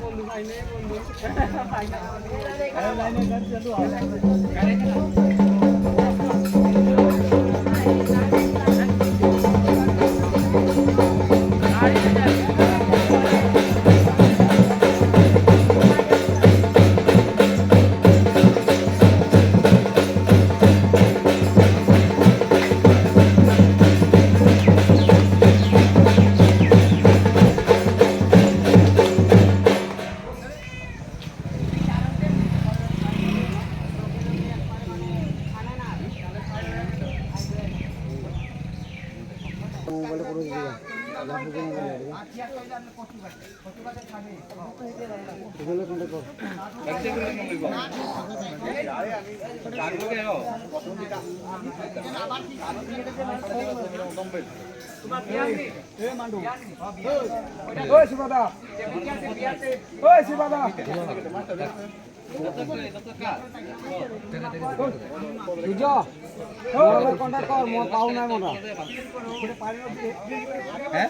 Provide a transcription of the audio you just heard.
বন্ধু ভাই নে বন্ধু লাইনে গাড়ি চালু হয় মোবাইল কন্টাক্ট কর পাও না মোরা। হ্যাঁ?